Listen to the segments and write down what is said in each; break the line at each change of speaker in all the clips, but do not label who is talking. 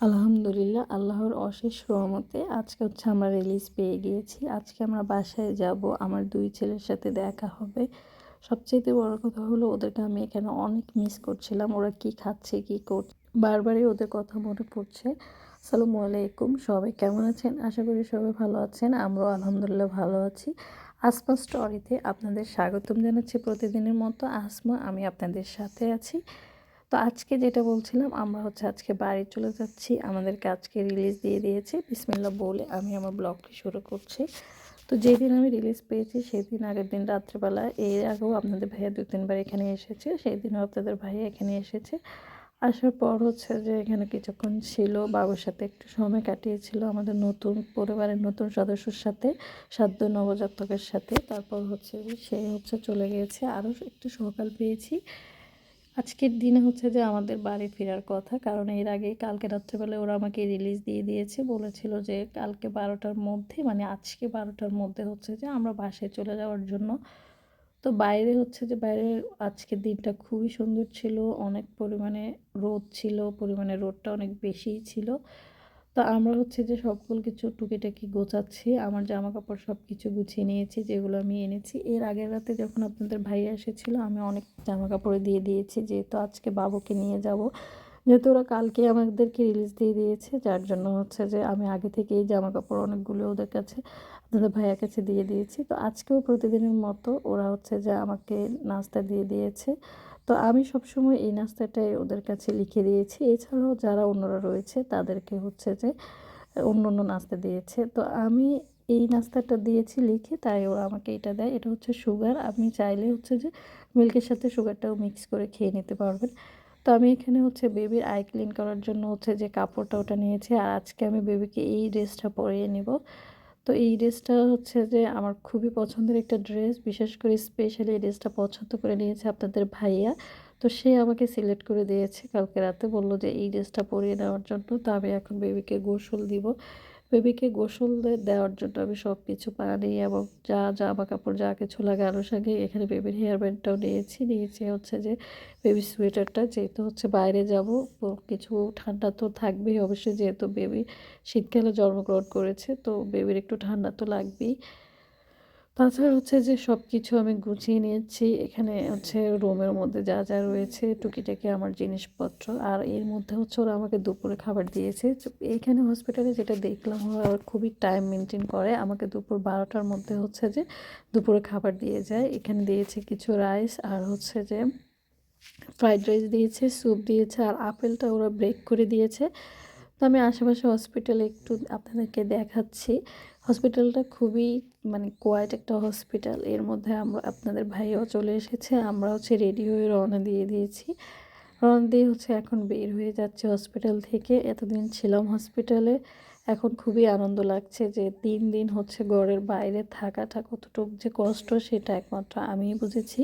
আলহামদুলিল্লাহ, আল্লাহর অশেষ রহমতে আজকে হচ্ছে আমরা রিলিজ পেয়ে গিয়েছি। আজকে আমরা বাসায় যাব, আমার দুই ছেলের সাথে দেখা হবে। সবচেয়ে বড় কথা হলো ওদেরকে আমি এখানে অনেক মিস করছিলাম, ওরা কি খাচ্ছে, কি কর, বারবারই ওদের কথা মনে পড়ছে। আসসালামু আলাইকুম, সবাই কেমন আছেন? আশা করি সবাই ভালো আছেন, আমরাও আলহামদুলিল্লাহ ভালো আছি। আসমা স্টোরিতে আপনাদের স্বাগতম জানাচ্ছি প্রতিদিনের মতো। আসমা, আমি আপনাদের সাথে আছি। তো আজকে যেটা বলছিলাম, আমরা হচ্ছে আজকে বাড়ি চলে যাচ্ছি। আমাদেরকে আজকে রিলিজ দিয়ে দিয়েছে। বিসমিল্লা বলে আমি আমার ব্লগটি শুরু করছি। তো যেদিন আমি রিলিজ পেয়েছি, সেদিন আগের দিন রাত্রেবেলা, এর আগেও আপনাদের ভাইয়া দু তিনবার এখানে এসেছে সেই দিনও আপনাদের ভাইয়া এখানে এসেছে। আসার পর হচ্ছে যে এখানে কিছুক্ষণ ছিল, বাবুর সাথে একটু সময় কাটিয়েছিল, আমাদের নতুন পরিবারের নতুন সদস্যর সাথে, সাধ্য নবজাতকের সাথে। তারপর হচ্ছে সে হচ্ছে চলে গিয়েছে আরও একটু সকাল পেয়েছি। আজকের দিনে হচ্ছে যে আমাদের বাড়ি ফেরার কথা, কারণ এর আগে কালকে রাত্রেবেলা ওরা আমাকে রিলিজ দিয়ে দিয়েছে। বলেছিল যে কালকে বারোটার মধ্যে মানে আজকে বারোটার মধ্যে হচ্ছে যে আমরা বাসায় চলে যাওয়ার জন্য। তো বাইরে হচ্ছে যে বাইরে আজকের দিনটা খুবই সুন্দর ছিল, অনেক পরিমাণে রোদ ছিল, পরিমাণে রোদটা অনেক বেশিই ছিল। তো আমরা হচ্ছে যে সকল কিছু টুকিটাকি গোছাচ্ছি। আমার জামা কাপড় সব কিছু গুছিয়ে নিয়েছি, যেগুলো আমি এনেছি। এর আগের রাতে যখন আপনাদের ভাইয়া এসেছিল, আমি অনেক জামা কাপড় দিয়ে দিয়েছি, যেহেতু আজকে বাবুকে নিয়ে যাব। যেহেতু ওরা কালকে আমাদেরকে রিলিজ দিয়ে দিয়েছে, যার জন্য হচ্ছে যে আমি আগে থেকে এই জামা কাপড় অনেকগুলো ওদের কাছে, আপনাদের ভাইয়ার কাছে দিয়ে দিয়েছি। তো আজকেও প্রতিদিনের মতো ওরা হচ্ছে যে আমাকে নাস্তা দিয়ে দিয়েছে। তো আমি সবসময় এই নাস্তাটাই ওদের কাছে লিখে দিয়েছি। এছাড়াও যারা অন্যরা রয়েছে, তাদেরকে হচ্ছে যে, অন্য অন্য নাস্তা দিয়েছে। তো আমি এই নাস্তাটা দিয়েছি লিখে, তাই ওরা আমাকে এটা দেয়। এটা হচ্ছে সুগার। আপনি চাইলে হচ্ছে যে, মিল্কের সাথে সুগারটাও মিক্স করে খেয়ে নিতে পারবেন। তো আমি এখানে হচ্ছে বেবির আই ক্লিন করার জন্য হচ্ছে যে, কাপড়টা ওটা নিয়েছি। আর আজকে আমি বেবিকে এই ড্রেসটা পরিয়ে নিব। তো এই ড্রেসটা হচ্ছে যে আমার খুবই পছন্দের একটা ড্রেস। বিশেষ করে স্পেশালি এই ড্রেসটা পছন্দ করে নিয়েছে আপনাদের ভাইয়া। তো সে আমাকে সিলেক্ট করে দিয়েছে। কালকে রাতে বলল যে এই ড্রেসটা পরিয়ে নেওয়ার জন্য। তো আমি এখন বেবিকে গোসল দিব। বেবিকে গোসল দেওয়ার জন্য আমি সব কিছু পানি এবং যা জামা কাপড় যা কিছু লাগে সঙ্গে এখানে বেবির হেয়ার ব্যান্ডটাও নিয়েছি। নিয়েছি হচ্ছে যে বেবি সোয়েটারটা, যেহেতু হচ্ছে বাইরে যাব কিছু ঠান্ডা তো থাকবেই অবশ্যই, যেহেতু বেবি শীতকালে জন্মগ্রহণ করেছে, তো বেবির একটু ঠান্ডা তো লাগবেই। তাছাড়া হচ্ছে যে সব কিছু আমি গুছিয়ে নিয়েছি। এখানে হচ্ছে রুমের মধ্যে যা যা রয়েছে, টুকিটাকি আমার জিনিসপত্র। আর এর মধ্যে হচ্ছে ওরা আমাকে দুপুরে খাবার দিয়েছে। এখানে হসপিটালে যেটা দেখলাম, ওরা খুবই টাইম মেনটেন করে। আমাকে দুপুর বারোটার মধ্যে হচ্ছে যে দুপুরে খাবার দিয়ে যায়। এখানে দিয়েছে কিছু রাইস আর হচ্ছে যে ফ্রাইড রাইস দিয়েছে স্যুপ দিয়েছে। আর আপেলটা ওরা ব্রেক করে দিয়েছে। তো আমি আশেপাশে হসপিটালে একটু আপনাদেরকে দেখাচ্ছি। হসপিটালটা খুবই মানে কোয়াইট একটা হসপিটাল এর মধ্যে আমরা, আপনাদের ভাইও চলে এসেছে, আমরা হচ্ছে রেডি হয়ে রওনা দিয়ে দিয়েছি। রওনা দিয়ে হচ্ছে এখন বের হয়ে যাচ্ছে হসপিটাল থেকে। এতদিন ছিলাম হসপিটালে এখন খুবই আনন্দ লাগছে যে তিন দিন হচ্ছে ঘরের বাইরে থাকাটা কতটুকু যে কষ্ট সেটা একমাত্র আমিই বুঝেছি।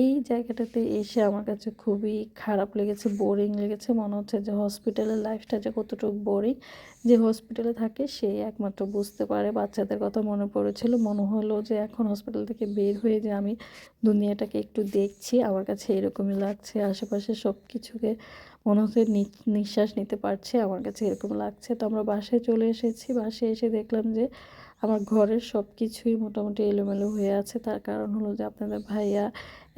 এই জায়গাটাতে এসে আমার কাছে খুবই খারাপ লেগেছে বোরিং লেগেছে। মনে হচ্ছে যে হসপিটালের লাইফটা যে কতটুকু বোরিং যে হসপিটালে থাকে সে একমাত্র বুঝতে পারে। বাচ্চাদের কথা মনে পড়েছিল, মনে হলো যে এখন হসপিটাল থেকে বের হয়ে যে আমি দুনিয়াটাকে একটু দেখছি, আমার কাছে এরকমই লাগছে। আশেপাশে সব কিছুকে মনে হচ্ছে নিঃশ্বাস নিতে পারছে, আমার কাছে এরকম লাগছে। তো আমরা বাসায় চলে এসেছি। বাসায় এসে দেখলাম যে আমার ঘরের সব কিছুই মোটামুটি এলোমেলো হয়ে আছে। তার কারণ হলো যে আপনাদের ভাইয়া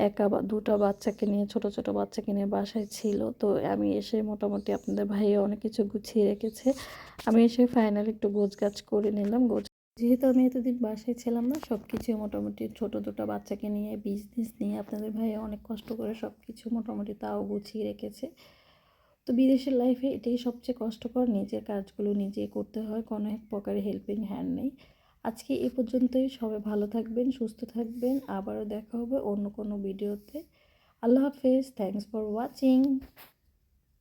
একা বা, দুটা বাচ্চাকে নিয়ে, ছোট ছোট বাচ্চাকে নিয়ে বাসায় ছিল। তো আমি এসে মোটামুটি আপনাদের ভাইয়া অনেক কিছু গুছিয়ে রেখেছে। আমি এসে ফাইনালি একটু গোছ গাছ করে নিলাম। গোছ, যেহেতু আমি এতদিন বাসায় ছিলাম না সব কিছু মোটামুটি ছোট, দুটো বাচ্চাকে নিয়ে বিজনেস নিয়ে আপনাদের ভাইয়া অনেক কষ্ট করে সব কিছু মোটামুটি তাও গুছিয়ে রেখেছে। তো বিদেশের লাইফে এটাই সবচেয়ে কষ্টকর। নিজের কাজগুলো নিজে করতে হয়, কোনো এক প্রকারের হেল্পিং হ্যান্ড নেই। আজকে এ পর্যন্তই, সবাই ভালো থাকবেন, সুস্থ থাকবেন। আবারও দেখা হবে অন্য কোনো ভিডিওতে আল্লাহ হাফেজ থ্যাংকস ফর ওয়াচিং